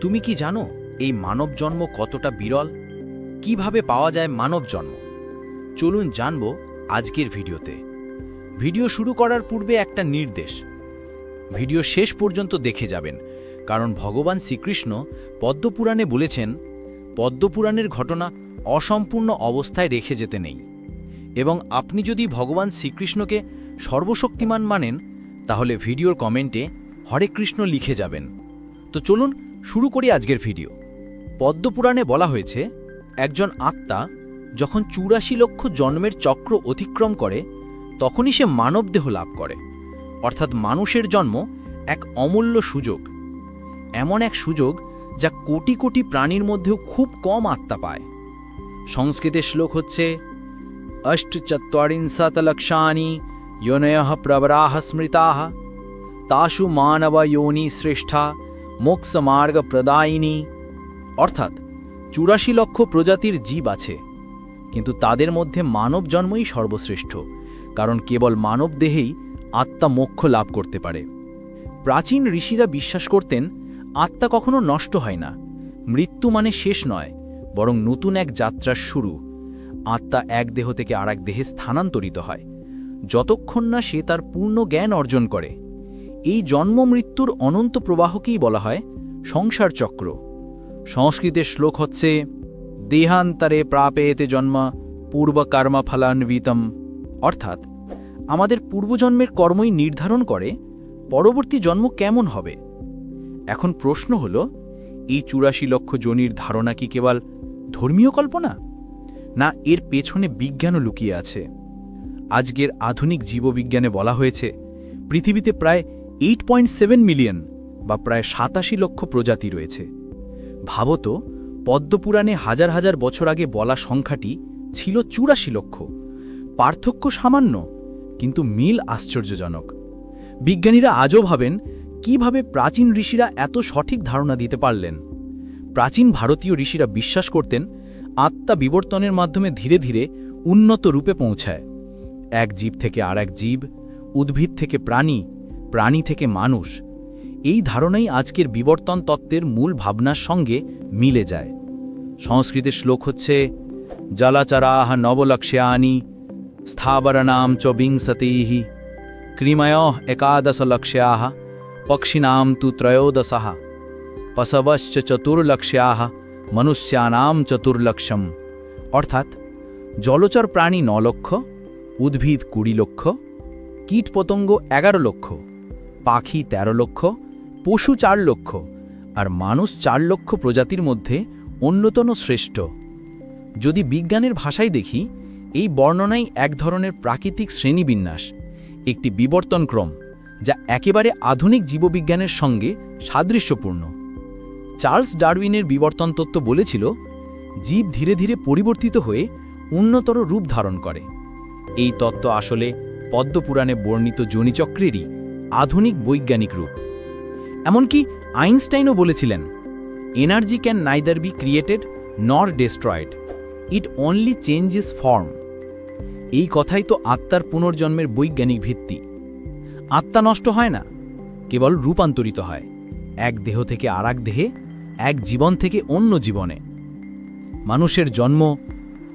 তুমি কি জানো এই মানব জন্ম কতটা বিরল? কীভাবে পাওয়া যায় মানব জন্ম চলুন জানব আজকের ভিডিওতে। ভিডিও শুরু করার পূর্বে একটা নির্দেশ। ভিডিও শেষ পর্যন্ত দেখে যাবেন, কারণ ভগবান শ্রীকৃষ্ণ পদ্মপুরাণে বলেছেন, পদ্মপুরাণের ঘটনা অসম্পূর্ণ অবস্থায় রেখে যেতে নেই। এবং আপনি যদি ভগবান শ্রীকৃষ্ণকে সর্বশক্তিমান মানেন, তাহলে ভিডিওর কমেন্টে হরে কৃষ্ণ লিখে যাবেন। তো চলুন শুরু করি আজকের ভিডিও। পদ্মপুরাণে বলা হয়েছে, একজন আত্মা যখন চুরাশি লক্ষ জন্মের চক্র অতিক্রম করে, তখনই সে মানবদেহ লাভ করে। অর্থাৎ মানুষের জন্ম এক অমূল্য সুযোগ। এমন এক সুযোগ যা কোটি কোটি প্রাণীর মধ্যেও খুব কম আত্মা পায়। সংস্কৃতের শ্লোক হচ্ছে অষ্টচত্বরিংশতলক্ষাণি ইয়নয় প্রবরাহ স্মৃতা, তাসু মানব শ্রেষ্ঠা শ্রেষ্ঠা মোক্ষমার্গ প্রদায়িনী অর্থাৎ চুরাশি লক্ষ প্রজাতির জীব আছে। কিন্তু তাদের মধ্যে মানব জন্মই সর্বশ্রেষ্ঠ, কারণ কেবল মানব দেহেই আত্মা মোক্ষ লাভ করতে পারে। প্রাচীন ঋষিরা বিশ্বাস করতেন, আত্মা কখনো নষ্ট হয় না, মৃত্যু মানে শেষ নয়, বরং নতুন এক যাত্রার শুরু। আত্মা এক দেহ থেকে আরেক দেহে স্থানান্তরিত হয়, যতক্ষণ না সে তার পূর্ণ জ্ঞান অর্জন করে। এই জন্ম মৃত্যুর অনন্ত প্রবাহকেই বলা হয় সংসার চক্র। সংস্কৃতের শ্লোক হচ্ছে, দেহান্তরে প্রাপেতে জন্ম পূর্বকর্মা ফলান্বিতম অর্থাৎ, আমাদের পূর্বজন্মের কর্মই নির্ধারণ করে, পরবর্তী জন্ম কেমন হবে? এখন প্রশ্ন হল, এই চুরাশি লক্ষ জনির ধারণা কি কেবল ধর্মীয় কল্পনা? না এর পেছনে বিজ্ঞানও লুকিয়ে আছে? আজকের আধুনিক জীববিজ্ঞানে বলা হয়েছে, পৃথিবীতে প্রায় এইট পয়েন্ট সেভেন মিলিয়ন বা প্রায় সাতাশি লক্ষ প্রজাতি রয়েছে। ভাবত, পদ্মপুরাণে হাজার হাজার বছর আগে বলা সংখ্যাটি ছিল চুরাশি লক্ষ। পার্থক্য সামান্য, কিন্তু মিল আশ্চর্যজনক। বিজ্ঞানীরা আজও ভাবেন, কীভাবে প্রাচীন ঋষিরা এত সঠিক ধারণা দিতে পারলেন? প্রাচীন ভারতীয় ঋষিরা বিশ্বাস করতেন, আত্মা বিবর্তনের মাধ্যমে ধীরে ধীরে উন্নত রূপে পৌঁছায়। এক জীব থেকে আর এক জীব, উদ্ভিদ থেকে প্রাণী প্রাণী থেকে মানুষ, এই ধারণাই আজকের বিবর্তন তত্ত্বের মূল ভাবনার সঙ্গে মিলে যায়। সংস্কৃতের শ্লোক হচ্ছে, জলাচরাহ নবলক্ষ্যানি স্থাবরণাম চ বিংশতিः ক্রিময় একাদশলক্ষ্যাः পক্ষিণাম তু ত্রয়োদশः পশবশ্চ চতুর্লক্ষ্যাः মনুষ্যানাম চতুর্লক্ষম অর্থাৎ, জলচর প্রাণী ন লক্ষ উদ্ভিদ কুড়ি লক্ষ, কীটপতঙ্গ এগারো লক্ষ পাখি ১৩ লক্ষ, পশু চার লক্ষ আর মানুষ চার লক্ষ প্রজাতির মধ্যে অন্যতম শ্রেষ্ঠ। যদি বিজ্ঞানের ভাষায় দেখি, এই বর্ণনাই এক ধরনের প্রাকৃতিক শ্রেণীবিন্যাস, একটি বিবর্তনক্রম যা একেবারে আধুনিক জীববিজ্ঞানের সঙ্গে সাদৃশ্যপূর্ণ। চার্লস ডারউইনের বিবর্তন তত্ত্ব বলেছিল, জীব ধীরে ধীরে পরিবর্তিত হয়ে উন্নতর রূপ ধারণ করে। এই তত্ত্ব আসলে পদ্মপুরাণে বর্ণিত জনিচক্রেরই আধুনিক বৈজ্ঞানিক রূপ। এমনকি আইনস্টাইনও বলেছিলেন energy can neither be created nor destroyed it only changes form এই কথাই তো আত্মার পুনর্জন্মের বৈজ্ঞানিক ভিত্তি। আত্মা নষ্ট হয় না, কেবল রূপান্তরিত হয়, এক দেহ থেকে আর দেহে, এক জীবন থেকে অন্য জীবনে। মানুষের জন্ম,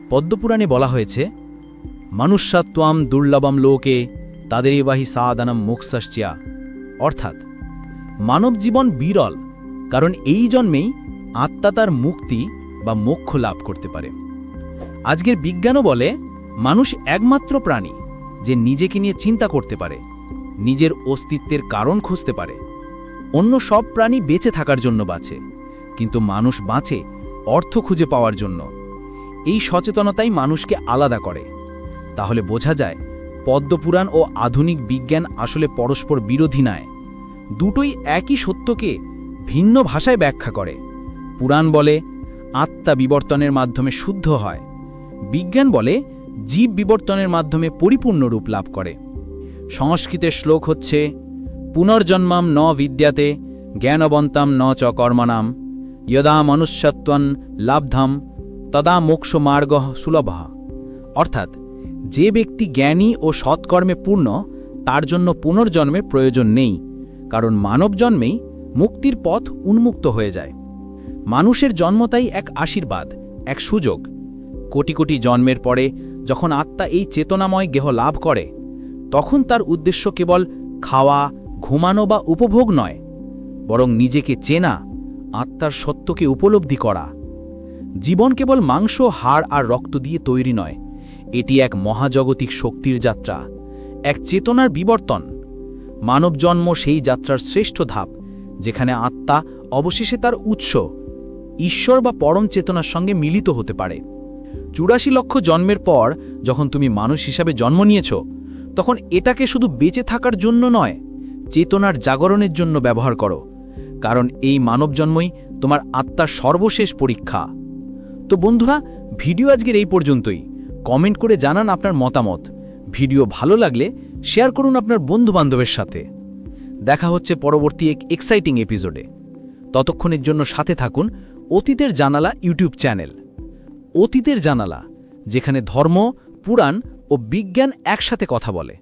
পদ্মপুরাণে বলা হয়েছে, মনুষ্যত্বাম দুর্লভম লোকে তাদেরই বাহি সাদানম মোক্ষাশ্চিয়া অর্থাৎ মানব জীবন বিরল, কারণ এই জন্মেই আত্মা তার মুক্তি বা মোক্ষ লাভ করতে পারে। আজকের বিজ্ঞানও বলে, মানুষ একমাত্র প্রাণী যে নিজেকে নিয়ে চিন্তা করতে পারে, নিজের অস্তিত্বের কারণ খুঁজতে পারে। অন্য সব প্রাণী বেঁচে থাকার জন্য বাঁচে, কিন্তু মানুষ বাঁচে অর্থ খুঁজে পাওয়ার জন্য। এই সচেতনতাই মানুষকে আলাদা করে। তাহলে বোঝা যায় পদ্মপুরাণ ও আধুনিক বিজ্ঞান আসলে পরস্পর বিরোধী নয়। দুটোই একই সত্যকে ভিন্ন ভাষায় ব্যাখ্যা করে। পুরাণ বলে, আত্মা বিবর্তনের মাধ্যমে শুদ্ধ হয়। বিজ্ঞান বলে, জীব বিবর্তনের মাধ্যমে পরিপূর্ণ রূপ লাভ করে। সংস্কৃতের শ্লোক হচ্ছে, পুনর্জন্মাম ন বিদ্যাতে, জ্ঞানবন্তাম ন চ কর্মণাম যদা মনুষ্যত্বন লাভধাম তদা মোক্ষমার্গ সুলভ। অর্থাৎ যে ব্যক্তি জ্ঞানী ও সৎকর্মে পূর্ণ, তার জন্য পুনর্জন্মের প্রয়োজন নেই, কারণ মানব জন্মেই মুক্তির পথ উন্মুক্ত হয়ে যায়। মানুষের জন্ম তাই এক আশীর্বাদ, এক সুযোগ। কোটি কোটি জন্মের পরে যখন আত্মা এই চেতনাময় গেহ লাভ করে, তখন তার উদ্দেশ্য কেবল খাওয়া, ঘুমানো বা উপভোগ নয়, বরং নিজেকে চেনা, আত্মার সত্যকে উপলব্ধি করা। জীবন কেবল মাংস, হাড় আর রক্ত দিয়ে তৈরি নয় এটি এক মহাজগতিক শক্তির যাত্রা, এক চেতনার বিবর্তন। মানব জন্ম সেই যাত্রার শ্রেষ্ঠ ধাপ, যেখানে আত্মা অবশেষে তার উৎস, ঈশ্বর বা পরম চেতনার সঙ্গে মিলিত হতে পারে। চুরাশি লক্ষ জন্মের পর যখন তুমি মানুষ হিসাবে জন্ম নিয়েছ, তখন এটাকে শুধু বেঁচে থাকার জন্য নয়, চেতনার জাগরণের জন্য ব্যবহার করো, কারণ এই মানব জন্মই তোমার আত্মার সর্বশেষ পরীক্ষা। তো বন্ধুরা, ভিডিও আজকের এই পর্যন্তই। কমেন্ট করে জানান আপনার মতামত। ভিডিও ভালো লাগলে শেয়ার করুন আপনার বন্ধুবান্ধবের সাথে। দেখা হচ্ছে পরবর্তী এক এক্সাইটিং এপিসোডে ততক্ষণের জন্য সাথে থাকুন অতীতের জানালা ইউটিউব চ্যানেল। অতীতের জানালা, যেখানে ধর্ম, পুরাণ ও বিজ্ঞান একসাথে কথা বলে।